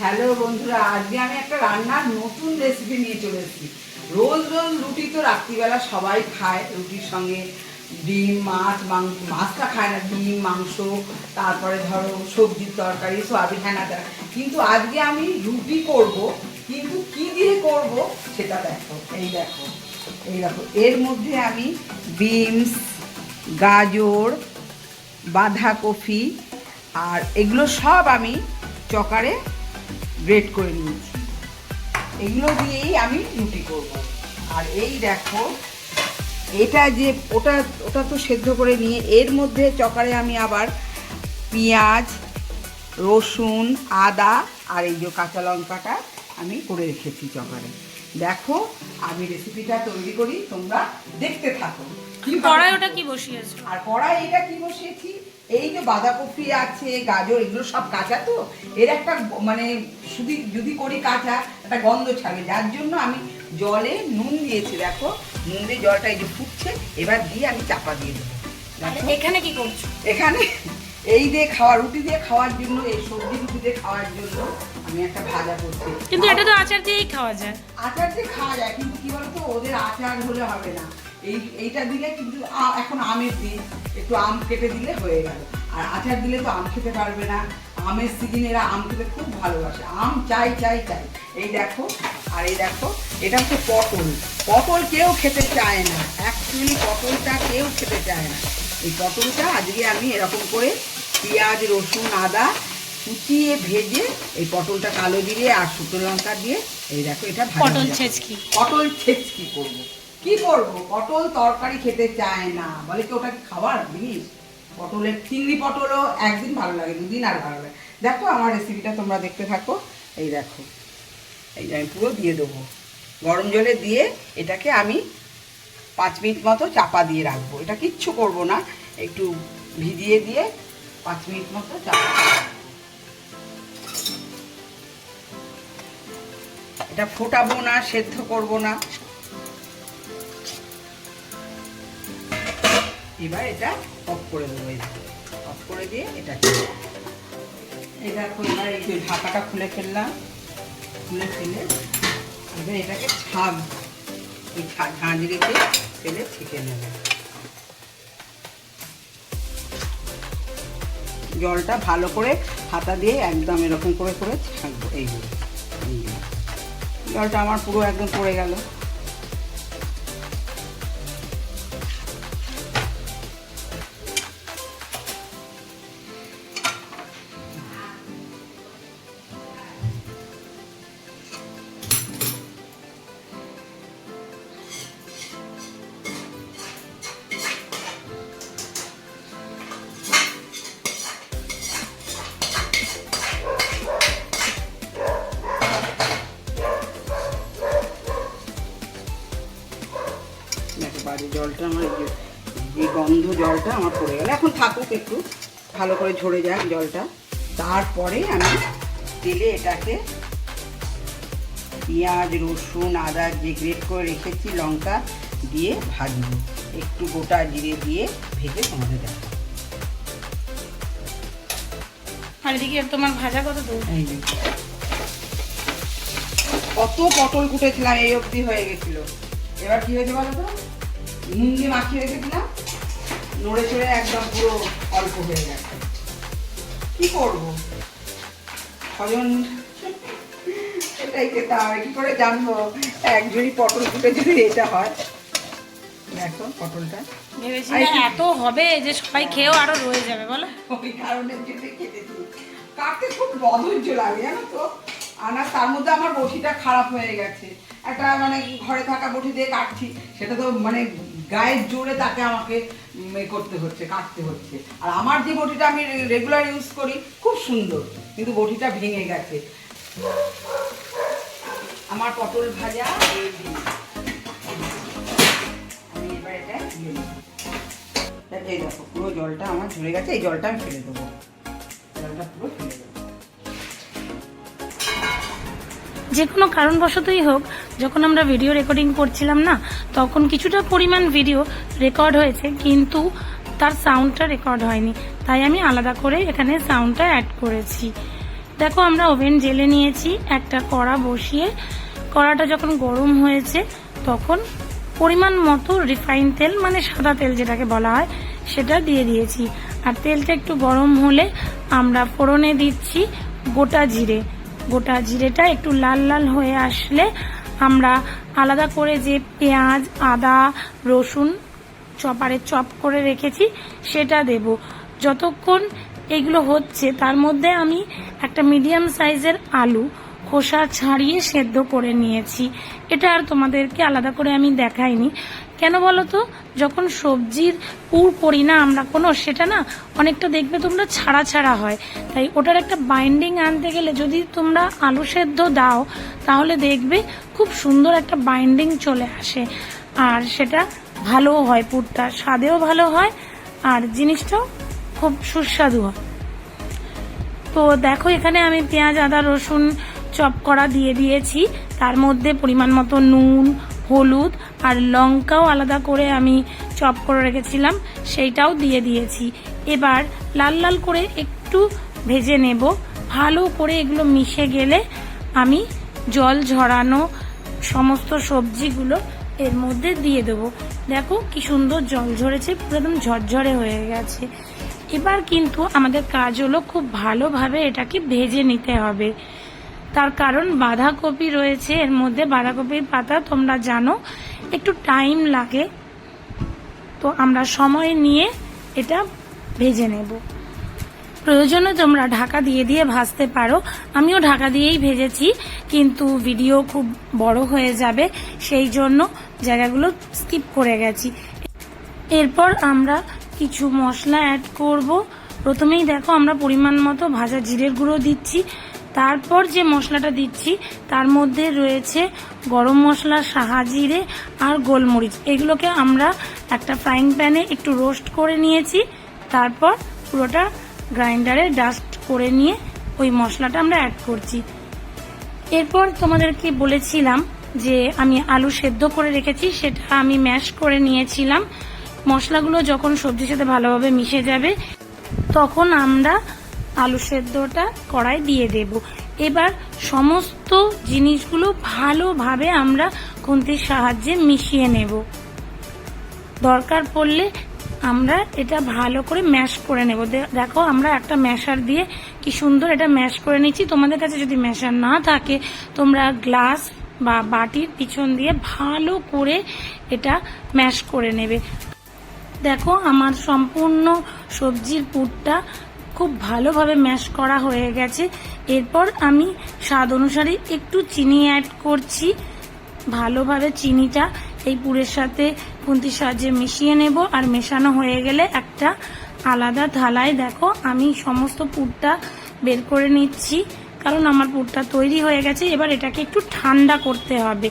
Hello বন্ধুরা, আজকে আমি একটা রান্নার নতুন রেসিপি নিয়ে চলে এসেছি রোজ রোজ রুটি তো রাত্রিবেলা সবাই খায়, রুটির সঙ্গে ডিম, মাছ, মাংস, মাছটা খায় না, ডিম, মাংস, তারপরে ধরো সবজির তরকারি সোয়াবিন হ্যানা ত্যানা। কিন্তু আজকে আমি রুটি করব, কিন্তু কি দিয়ে করব সেটা দেখো, এই দেখো এই দেখো এর মধ্যে আমি বিনস, গাজর, বাঁধাকপি, আর এগুলো সব আমি চকারে গ্রেট করে নিয়েছি। এগুলো দিয়েই আমি রুটি করব। আর এই দেখো এটা যে ওটা ওটা তো সেদ্ধ করে নিয়ে এর মধ্যে চকারে আমি আবার পেঁয়াজ রসুন আদা আর এই যে কাঁচা লঙ্কাটা আমি করে রেখেছি চকারে। দেখো আমি রেসিপিটা তৈরি করি তোমরা দেখতে থাকো। কড়াই ওটা কি বসিয়েছো? আর কড়াই এটা কি বসিয়েছি? এই যে বাঁধাকপি আছে গাজর এগুলো সব কাঁচা তো? এর একটা মানে শুধু যদি করি কাঁচা একটা গন্ধ ছাড়বে। যার জন্য আমি জলে নুন দিয়েছি দেখো। নুন দিয়ে জলটা এই যে ফুটছে এবার দিয়ে আমি চাপা দিয়ে দেবো। দেখো। এখানে কি করছ? এখানে এই দিয়ে খাওয়া রুটি দিয়ে খাওয়ার জন্য এই সবজি রুটি দিয়ে খাওয়ার জন্য আমি একটা ভাজা করছি। কিন্তু এটা তো আচার দিয়েই খাওয়া যায়। আচার দিয়ে খাওয়া যায় কিন্তু কি বলতো? ওদের আচার হলে হবে না। এই এইটা দিলে কিন্তু এখন আমের দিন। একটু আম কেটে দিলে হয়ে গেল। আর আচার দিলে তো আম খেতে পারবে না। আমের সিজনে এরা আম খেতে খুব ভালোবাসে। আম চাই চাই চাই। এই দেখো আর এই দেখো এটা হচ্ছে পটল। পটল কেউ খেতে চায় না। অ্যাকচুয়ালি পটলটা কেউ খেতে চায় না। এই পটলটা আজকে আমি এরকম করে পেঁয়াজ রসুন আদা কুচিয়ে ভেজে এই পটলটা কালো জিরে আর শুকনো লঙ্কা দিয়ে এই দেখো এটা পটল। ছেচকি। পটল ছেচকি করব। কি করব? পটল তরকারি খেতে চায় না। বলে কি ওটা খাবার জিনিস? পটলের চিংড়ি পটলও একদিন ভালো লাগে, দুদিন আর ভালো লাগে। দেখো আমার রেসিপিটা তোমরা দেখতে থাকো। এই দেখো। এই আমি পুরো দিয়ে দেবো। গরম জলে দিয়ে এটাকে আমি পাঁচ মিনিট মতো চাপা দিয়ে রাখব। এটা কিচ্ছু করব না। একটু ভিজিয়ে দিয়ে পাঁচ মিনিট মতো চাপা এটা ফোটাবো না, সেদ্ধ করব না। এবার এটা অফ করে দেবো অফ করে দিয়ে এটা দেখো, এবার এই যে ঢাকাটা খুলে ফেললাম। খুলে ফেলে এবার এটাকে ছাগ এই ঝাঁঝরিতে ফেলে ছেঁকে নেবে। জলটা ভালো করে হাতা দিয়ে একদম এরকম করে করে ছাঁকবো, এই যে। এই যে। জলটা আমার পুরো একদম পড়ে গেল। জলটা আমার এই যে যে গন্ধ জলটা আমার পড়ে গেল। এখন থাকুক একটু ভালো করে ঝরে যাক জলটা। তারপরে আমি তেলে এটাকে পেঁয়াজ রসুন আদা যে গ্রেট করে রেখেছি লঙ্কা দিয়ে ভাজবো। একটু গোটা জিরে দিয়ে ভেজে তোমাদের দেখো আর এদিকে তোমার ভাজা কত দূর? কত পটল কুটেছিলাম এই অবধি হয়ে গেছিল। এবার কি হয়েছে বলো তো? নুন দিয়ে মাখিয়ে রেখেছিলাম। নড়ে চড়ে একদম পুরো অল্প হয়ে গেছে। কি করব? ছজন এটাই খেতে হবে কি করে জানব? একজনই পটল কুটে যদি এটা হয়। দেখো পটলটা। এত হবে যে সবাই খেয়েও আরও রয়ে যাবে বলো? ওই কারণে যেতে খেতেছি কাটতে খুব বদর্য লাগে জানো তো? আনা তার মধ্যে আমার বটিটা খারাপ হয়ে গেছে। একটা মানে ঘরে থাকা বটি দিয়ে কাটছি সেটা তো মানে গায়ের জোরে তাকে আমাকে করতে হচ্ছে, কাটতে হচ্ছে। আর আমার যে বটিটা আমি রেগুলার ইউজ করি, খুব সুন্দর, কিন্তু বটিটা ভেঙে গেছে। আমার পটল ভাজা। এটা এই দেখো, পুরো জলটা আমার ঝরে গেছে, এই জলটা আমি ফেলে দেবো। জলটা পুরো ফেলে দেবো। যে কোনো কারণবশতই হোক, যখন আমরা ভিডিও রেকর্ডিং করছিলাম না, তখন কিছুটা পরিমাণ ভিডিও রেকর্ড হয়েছে, কিন্তু তার সাউন্ডটা রেকর্ড হয়নি। তাই আমি আলাদা করে এখানে সাউন্ডটা অ্যাড করেছি। দেখো, আমরা ওভেন জেলে নিয়েছি, একটা কড়া বসিয়ে। কড়াটা যখন গরম হয়েছে, তখন পরিমাণ মতো রিফাইন তেল মানে সাদা তেল যেটাকে বলা হয়, সেটা দিয়ে দিয়েছি। আর তেলটা একটু গরম হলে আমরা ফোড়নে দিচ্ছি গোটা জিরে। গোটা জিরেটা একটু লাল লাল হয়ে আসলে আমরা আলাদা করে যে পেঁয়াজ, আদা, রসুন চপারে চপ করে রেখেছি, সেটা দেব। যতক্ষণ এগুলো হচ্ছে, তার মধ্যে আমি একটা মিডিয়াম সাইজের আলু খোসা ছাড়িয়ে সেদ্ধ করে নিয়েছি। এটা আর তোমাদেরকে আলাদা করে আমি দেখাইনি। কেন বলো তো যখন সবজির পুর করি না আমরা কোনো, সেটা না অনেকটা দেখবে তোমরা ছাড়া ছাড়া হয়। তাই ওটার একটা বাইন্ডিং আনতে গেলে যদি তোমরা আলু সেদ্ধ দাও, তাহলে দেখবে খুব সুন্দর একটা বাইন্ডিং চলে আসে। আর সেটা ভালোও হয় পুরটা, স্বাদেও ভালো হয়, আর জিনিসটাও খুব সুস্বাদু হয়। তো দেখো, এখানে আমি পেঁয়াজ, আদা, রসুন চপ করা দিয়ে দিয়েছি। তার মধ্যে পরিমাণ মতো নুন, হলুদ আর লঙ্কাও আলাদা করে আমি চপ করে রেখেছিলাম, সেইটাও দিয়ে দিয়েছি। এবার লাল লাল করে একটু ভেজে নেব। ভালো করে এগুলো মিশে গেলে আমি জল ঝরানো সমস্ত সবজিগুলো এর মধ্যে দিয়ে দেবো। দেখো কি সুন্দর জল ঝরেছে, পুরো একদম ঝরঝরে হয়ে গেছে। এবার কিন্তু আমাদের কাজ হলো খুব ভালোভাবে এটাকে ভেজে নিতে হবে। তার কারণ বাঁধাকপি রয়েছে, এর মধ্যে বাঁধাকপির পাতা তোমরা জানো। একটু টাইম লাগে, তো আমরা সময় নিয়ে এটা ভেজে নেব। প্রয়োজনে তোমরা ঢাকা দিয়ে দিয়ে ভাজতে পারো। আমিও ঢাকা দিয়েই ভেজেছি, কিন্তু ভিডিও খুব বড় হয়ে যাবে, সেই জন্য জায়গাগুলো স্কিপ করে গেছি। এরপর আমরা কিছু মশলা অ্যাড করব। প্রথমেই দেখো আমরা পরিমাণ মতো ভাজা জিরের গুঁড়ো দিচ্ছি। তারপর যে মশলাটা দিচ্ছি, তার মধ্যে রয়েছে গরম মশলা সাহা জিরে আর গোলমরিচ। এগুলোকে আমরা একটা ফ্রাইং প্যানে একটু রোস্ট করে নিয়েছি। তারপর পুরোটা গ্রাইন্ডারে ডাস্ট করে নিয়ে ওই মশলাটা আমরা অ্যাড করছি। এরপর তোমাদেরকে বলেছিলাম যে আমি আলু সেদ্ধ করে রেখেছি, সেটা আমি ম্যাশ করে নিয়েছিলাম। মশলাগুলো যখন সবজির সাথে ভালোভাবে মিশে যাবে, তখন আমরা আলু সেদ্ধটা কড়াই দিয়ে দেব। এবার সমস্ত জিনিসগুলো ভালোভাবে আমরা খুন্তির সাহায্যে মিশিয়ে নেব। দরকার পড়লে আমরা এটা ভালো করে ম্যাশ করে নেব। দেখো আমরা একটা ম্যাশার দিয়ে কি সুন্দর এটা ম্যাশ করে নিচ্ছি। তোমাদের কাছে যদি ম্যাশার না থাকে, তোমরা গ্লাস বা বাটির পিছন দিয়ে ভালো করে এটা ম্যাশ করে নেবে। দেখো আমার সম্পূর্ণ সবজির পুরটা খুব ভালোভাবে ম্যাশ করা হয়ে গেছে। এরপর আমি স্বাদ অনুসারে একটু চিনি অ্যাড করছি। ভালোভাবে চিনিটা এই পুরের সাথে খুন্তির সাহায্যে মিশিয়ে নেব আর মেশানো হয়ে গেলে একটা আলাদা থালায় দেখো, আমি সমস্ত পুরটা বের করে নিচ্ছি, কারণ আমার পুরটা তৈরি হয়ে গেছে। এবার এটাকে একটু ঠান্ডা করতে হবে।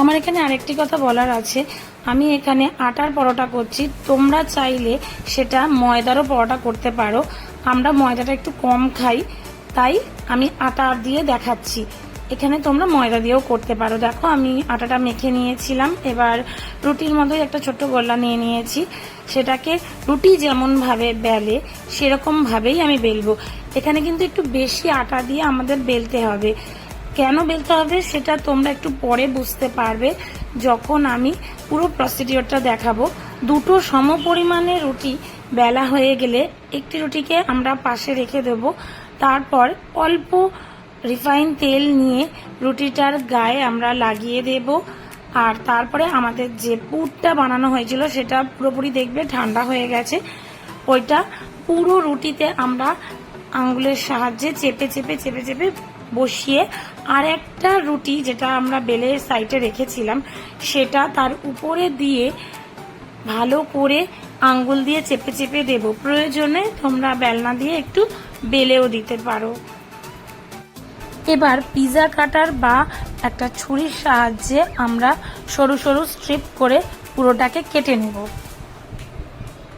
আমার এখানে আরেকটি কথা বলার আছে। আমি এখানে আটার পরোটা করছি। তোমরা চাইলে সেটা ময়দারও পরোটা করতে পারো। আমরা ময়দাটা একটু কম খাই, তাই আমি আটা দিয়ে দেখাচ্ছি। এখানে তোমরা ময়দা দিয়েও করতে পারো। দেখো, আমি আটাটা মেখে নিয়েছিলাম। এবার রুটির মতোই একটা ছোট্ট গোল্লা নিয়ে নিয়েছি। সেটাকে রুটি যেমনভাবে বেলে, সেরকমভাবেই আমি বেলবো। এখানে কিন্তু একটু বেশি আটা দিয়ে আমাদের বেলতে হবে। কেন বেলতে হবে সেটা তোমরা একটু পরে বুঝতে পারবে। যখন আমি পুরো প্রসিডিওরটা দেখাবো। দুটো সম পরিমাণে রুটি বেলা হয়ে গেলে একটি রুটিকে আমরা পাশে রেখে দেব। তারপর অল্প রিফাইন তেল নিয়ে রুটিটার গায়ে আমরা লাগিয়ে দেব। আর তারপরে আমাদের যে পুরটা বানানো হয়েছিল সেটা পুরোপুরি দেখবে ঠান্ডা হয়ে গেছে। ওইটা পুরো রুটিতে আমরা আঙ্গুলের সাহায্যে চেপে চেপে চেপে চেপে বসিয়ে আর একটা রুটি যেটা আমরা বেলে সাইডে রেখেছিলাম, সেটা তার উপরে দিয়ে ভালো করে আঙ্গুল দিয়ে চেপে চেপে দেব। প্রয়োজনে তোমরা বেলনা দিয়ে একটু বেলেও দিতে পারো। এবার পিজা কাটার বা একটা ছুরির সাহায্যে আমরা সরু সরু স্ট্রিপ করে পুরোটাকে কেটে নেব।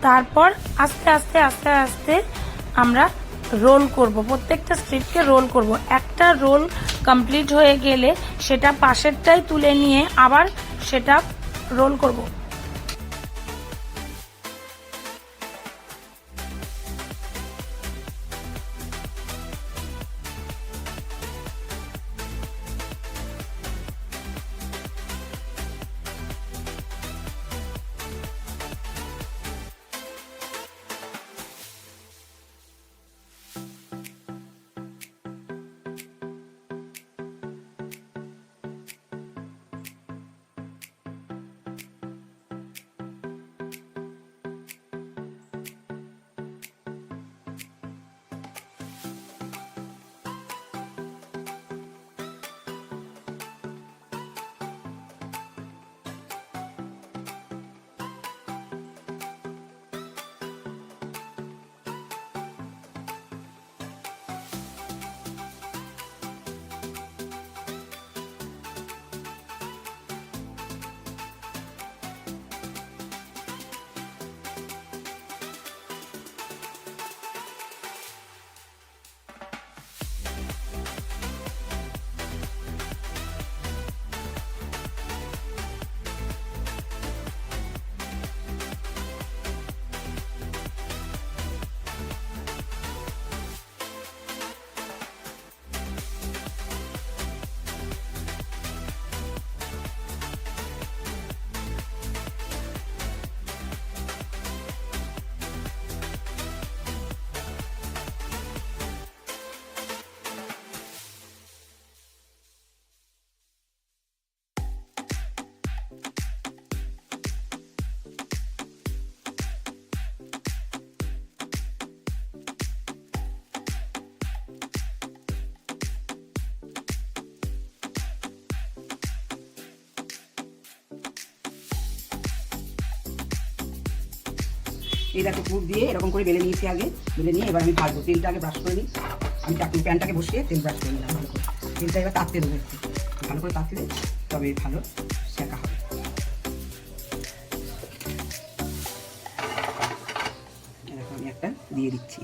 তারপর আস্তে আস্তে আস্তে আস্তে আমরা রোল করব, প্রত্যেকটা স্ট্রিপকে রোল করব। একটা রোল কমপ্লিট হয়ে গেলে সেটা পাশেরটাই তুলে নিয়ে আবার সেটা রোল করব। এই দেখো পুর দিয়ে এরকম করে বেলে নিয়েছি আগে, বেলে নিয়ে এবার আমি ভাজবো। তেলটা আগে ব্রাশ করে নিই। আমি চাকরি প্যানটাকে বসিয়ে তেল ব্রাশ করে নিলাম ভালো করে। তেলটা এবার তাঁততে দেবো একটু। ভালো করে তাঁতলে তবে ভালো শেখা হবে। এরকম আমি একটা দিয়ে দিচ্ছি।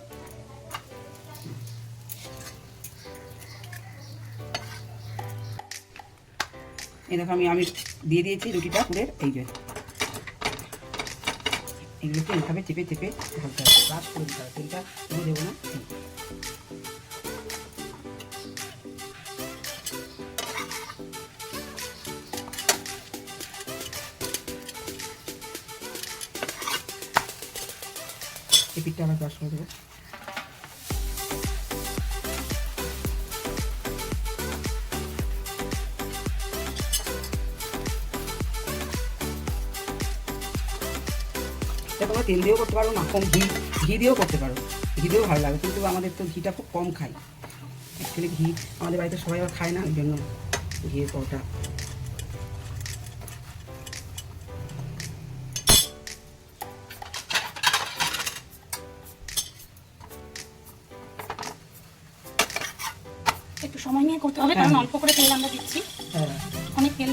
এই দেখো আমি আমি দিয়ে দিয়েছি রুটিটা পুরের, এই যে। এগুলোকে এইভাবে চেপে চেপে ঢালতে হবে ব্রাশ করে দিতে হবে তেলটা তুলে দেবো না এই। পিঠটা আবার ব্রাশ করে দেবো তোমরা তেল দিয়েও করতে পারো না কম ঘি ঘি দিয়েও করতে পারো। ঘি দিয়েও ভালো লাগে কিন্তু আমাদের তো ঘিটা খুব কম খাই। অ্যাকচুয়ালি ঘি আমাদের বাড়িতে সবাই আবার খায় না ওই জন্য ঘিয়ের পরোটা। একটু সময় নিয়ে করতে হবে কারণ হ্যাঁ। অল্প করে তেল আমরা দিচ্ছি। হ্যাঁ।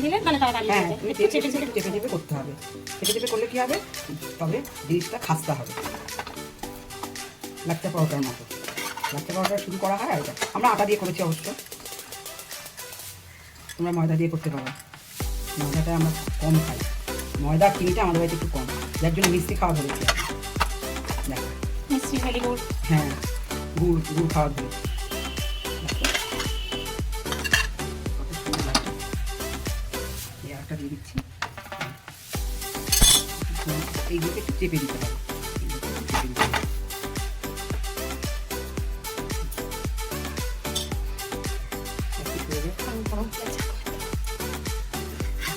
দিলে মানে তাড়াতাড়ি হ্যাঁ। তুমি চেপে চেপে চেপে চেপে করতে হবে। চেপে চেপে করলে কি হবে? তবে জিনিসটা খাস্তা হবে। লাচ্চা পাউডার মতো। লাচ্চা পাউডার শুরু করা হয় আর আমরা আটা দিয়ে করেছি অবশ্য। তোমরা ময়দা দিয়ে করতে পারো। ময়দাটা আমরা কম খাই। ময়দা চিনিটা আমাদের বাড়িতে একটু কম। যার জন্য মিষ্টি খাওয়া ধরেছি দেখো। মিষ্টি ভেরি গুড। হ্যাঁ গুড় গুড় খাওয়া ধরে চেপে দিতে হবে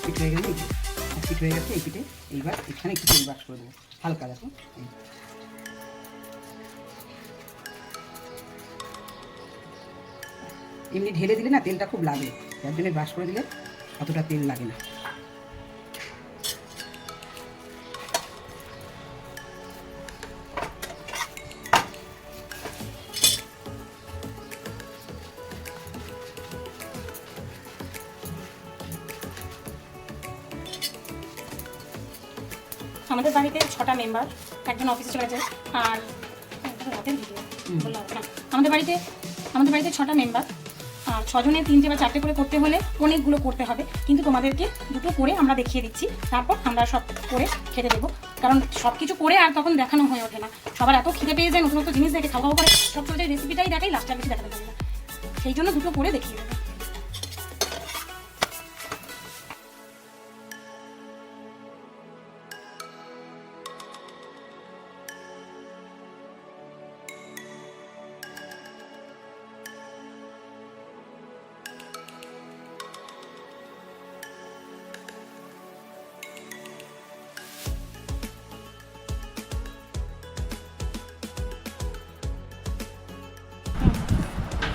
পিঠ হয়ে হয়ে গেলে পিঠ হয়ে গেছে এই পিঠে এইবার এখানে করে দেবো হালকা এমনি ঢেলে দিলে না তেলটা খুব লাগে যার জন্য ব্রাশ করে দিলে অতটা তেল লাগে না মেম্বার একজন অফিসে চলে যায় আর। আমাদের বাড়িতে আমাদের বাড়িতে ছটা মেম্বার আর ছজনে তিনটে বা চারটে করে করতে হলে অনেকগুলো করতে হবে কিন্তু তোমাদেরকে দুটো করে আমরা দেখিয়ে দিচ্ছি তারপর আমরা সব করে খেতে দেবো। কারণ সব কিছু করে আর তখন দেখানো হয়ে ওঠে না। সবার এত খিদে পেয়ে যায় নতুন নতুন জিনিস দেখে খাওয়া করে সব রেসিপিটাই দেখাই লাস্টে আর কিছু দেখাতে পারি না। সেই জন্য দুটো করে দেখিয়ে দেবো।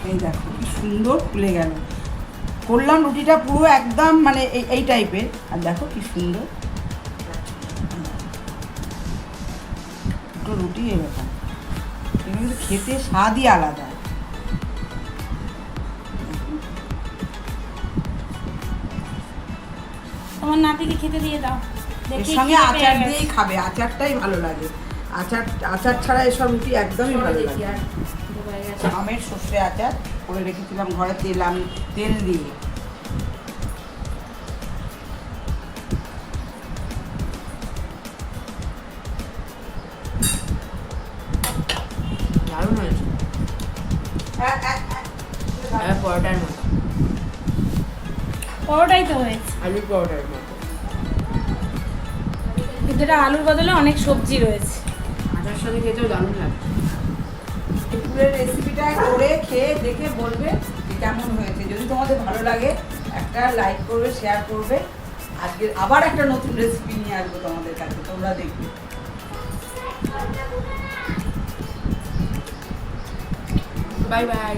এই দেখো কি সুন্দর ফুলে গেল। করলাম রুটিটা পুরো একদম মানে এই টাইপের আর দেখো কি সুন্দর। দুটো রুটি এরকম কিন্তু খেতে স্বাদই আলাদা। তোমার নাতিকে খেতে দিয়ে দাও। এর সঙ্গে আচার দিয়েই খাবে আচারটাই ভালো লাগে। আচার আচার ছাড়া এসব রুটি একদমই ভালো লাগে আমের সর্ষে আচার করে রেখেছিলাম ঘরে তেল আমি তেল দিয়ে। দারুণ হয়েছে। হ্যাঁ পরোটার মতো। পরোটাই তো হয়েছে। আলুর পরোটার মতো। কিন্তু এটা আলুর বদলে অনেক সবজি রয়েছে। আটার সঙ্গে খেতেও দারুণ লাগছে। পুরের রেসিপিটা করে খেয়ে দেখে বলবে কেমন হয়েছে। যদি তোমাদের ভালো লাগে, একটা লাইক করবে শেয়ার করবে। আজকে আবার একটা নতুন রেসিপি নিয়ে আসব তোমাদের কাছে। তোমরা দেখবে। Bye bye